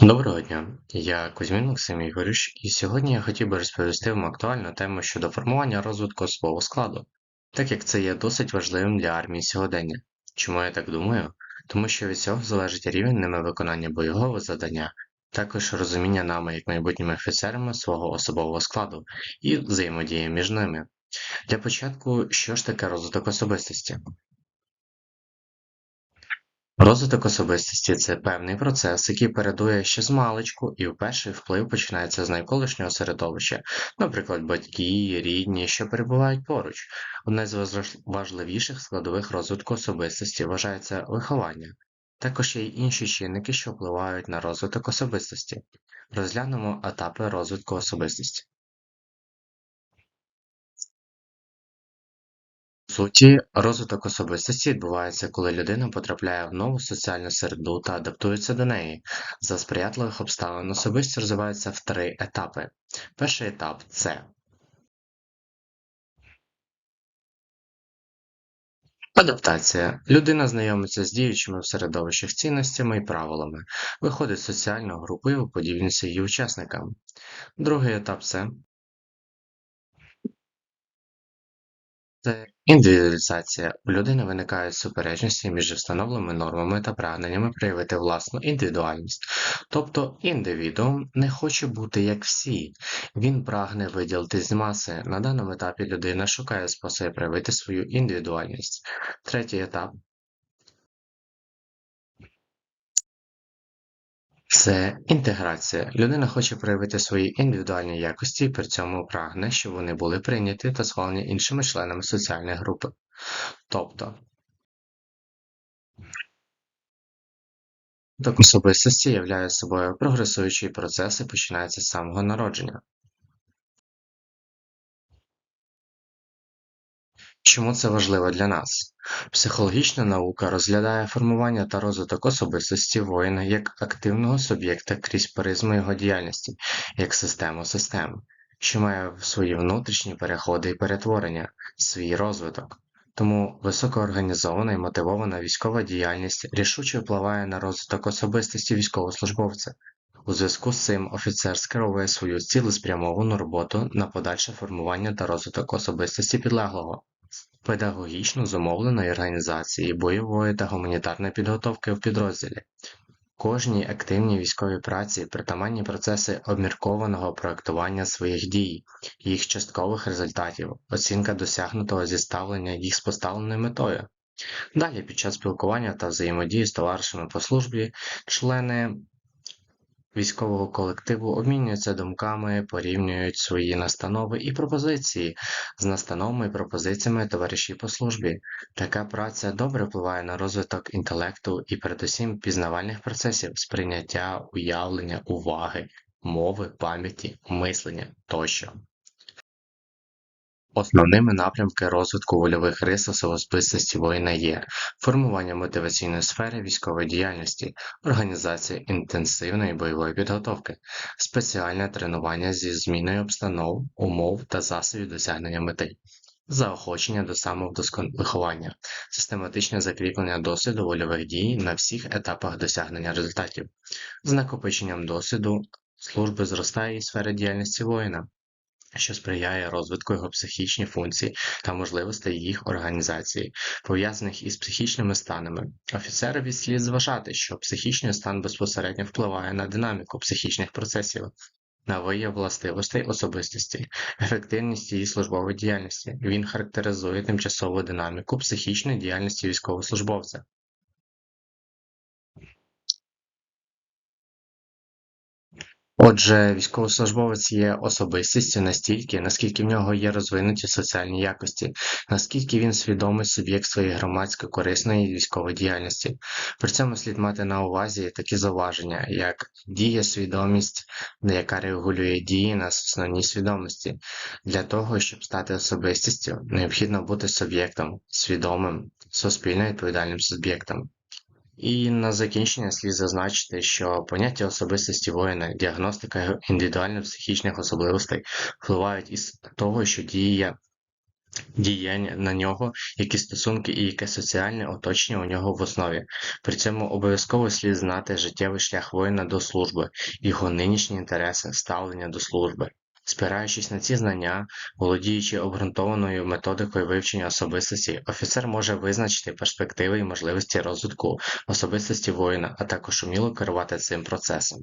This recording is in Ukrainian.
Доброго дня, я Кузьмін Максим Ігорюш, і сьогодні я хотів би розповісти вам актуальну тему щодо формування розвитку особового складу, так як це є досить важливим для армії сьогодення. Чому я так думаю? Тому що від цього залежить рівень ними виконання бойового завдання, також розуміння нами як майбутніми офіцерами свого особового складу і взаємодія між ними. Для початку, що ж таке розвиток особистості? Розвиток особистості це певний процес, який передує ще з маличку, і перший вплив починається з навколишнього середовища, наприклад, батьки, рідні, що перебувають поруч. Одне з важливіших складових розвитку особистості вважається виховання. Також є й інші чинники, що впливають на розвиток особистості. Розглянемо етапи розвитку особистості. Суті, розвиток особистості відбувається, коли людина потрапляє в нову соціальну середу та адаптується до неї. За сприятливих обставин особистість розвивається в три етапи. Перший етап це Адаптація. Людина знайомиться з діючими в середовищах цінностями і правилами, виходить з соціальної групи і уподібнюється її учасникам. Другий етап це Це індивідуалізація. У людини виникають суперечності між встановленими нормами та прагненнями проявити власну індивідуальність. Тобто індивідуум не хоче бути як всі, він прагне виділити з маси. На даному етапі людина шукає способи проявити свою індивідуальність. Третій етап Це інтеграція. Людина хоче проявити свої індивідуальні якості і при цьому прагне, щоб вони були прийняті та схвалені іншими членами соціальної групи. Тобто так особистості являє собою прогресуючий процес і починається з самого народження. Чому це важливо для нас? Психологічна наука розглядає формування та розвиток особистості воїна як активного суб'єкта крізь призму його діяльності, як систему систем, що має свої внутрішні переходи і перетворення, свій розвиток. Тому високоорганізована і мотивована військова діяльність рішуче впливає на розвиток особистості військовослужбовця. У зв'язку з цим офіцер скеровує свою цілеспрямовану роботу на подальше формування та розвиток особистості підлеглого педагогічно зумовленої організації бойової та гуманітарної підготовки в підрозділі. Кожній активній військовій праці притаманні процеси обміркованого проектування своїх дій, їх часткових результатів, оцінка досягнутого зі ставлення їх з поставленою метою. Далі, під час спілкування та взаємодії з товаришами по службі, члени військового колективу обмінюються думками, порівнюють свої настанови і пропозиції з настановами і пропозиціями товаришів по службі. Така праця добре впливає на розвиток інтелекту і передусім пізнавальних процесів сприйняття, уявлення, уваги, мови, пам'яті, мислення тощо. Основними напрямки розвитку вольових рис особистості воїна є формування мотиваційної сфери військової діяльності, організація інтенсивної бойової підготовки, спеціальне тренування зі зміною обстанов, умов та засобів досягнення мети, заохочення до самовдосконалення, систематичне закріплення досвіду вольових дій на всіх етапах досягнення результатів, з накопиченням досвіду служби зростає і сфера діяльності воїна що сприяє розвитку його психічних функцій та можливостей їх організації, пов'язаних із психічними станами. Офіцерові слід зважати, що психічний стан безпосередньо впливає на динаміку психічних процесів. На вияв властивостей особистості, ефективність її службової діяльності. Він характеризує тимчасову динаміку психічної діяльності військовослужбовця. Отже, військовослужбовець є особистістю настільки, наскільки в нього є розвинуті соціальні якості, наскільки він свідомий суб'єкт своєї громадської корисної військової діяльності. При цьому слід мати на увазі такі зауваження, як дія свідомість, яка регулює дії на основній свідомості. Для того, щоб стати особистістю, необхідно бути суб'єктом, свідомим, суспільно відповідальним суб'єктом. І на закінчення слід зазначити, що поняття особистості воїна, діагностика індивідуально психічних особливостей впливають із того, що дія діяння на нього, які стосунки і яке соціальне оточення у нього в основі. При цьому обов'язково слід знати життєвий шлях воїна до служби, його нинішні інтереси, ставлення до служби. Спираючись на ці знання, володіючи обґрунтованою методикою вивчення особистості, офіцер може визначити перспективи і можливості розвитку особистості воїна, а також уміло керувати цим процесом.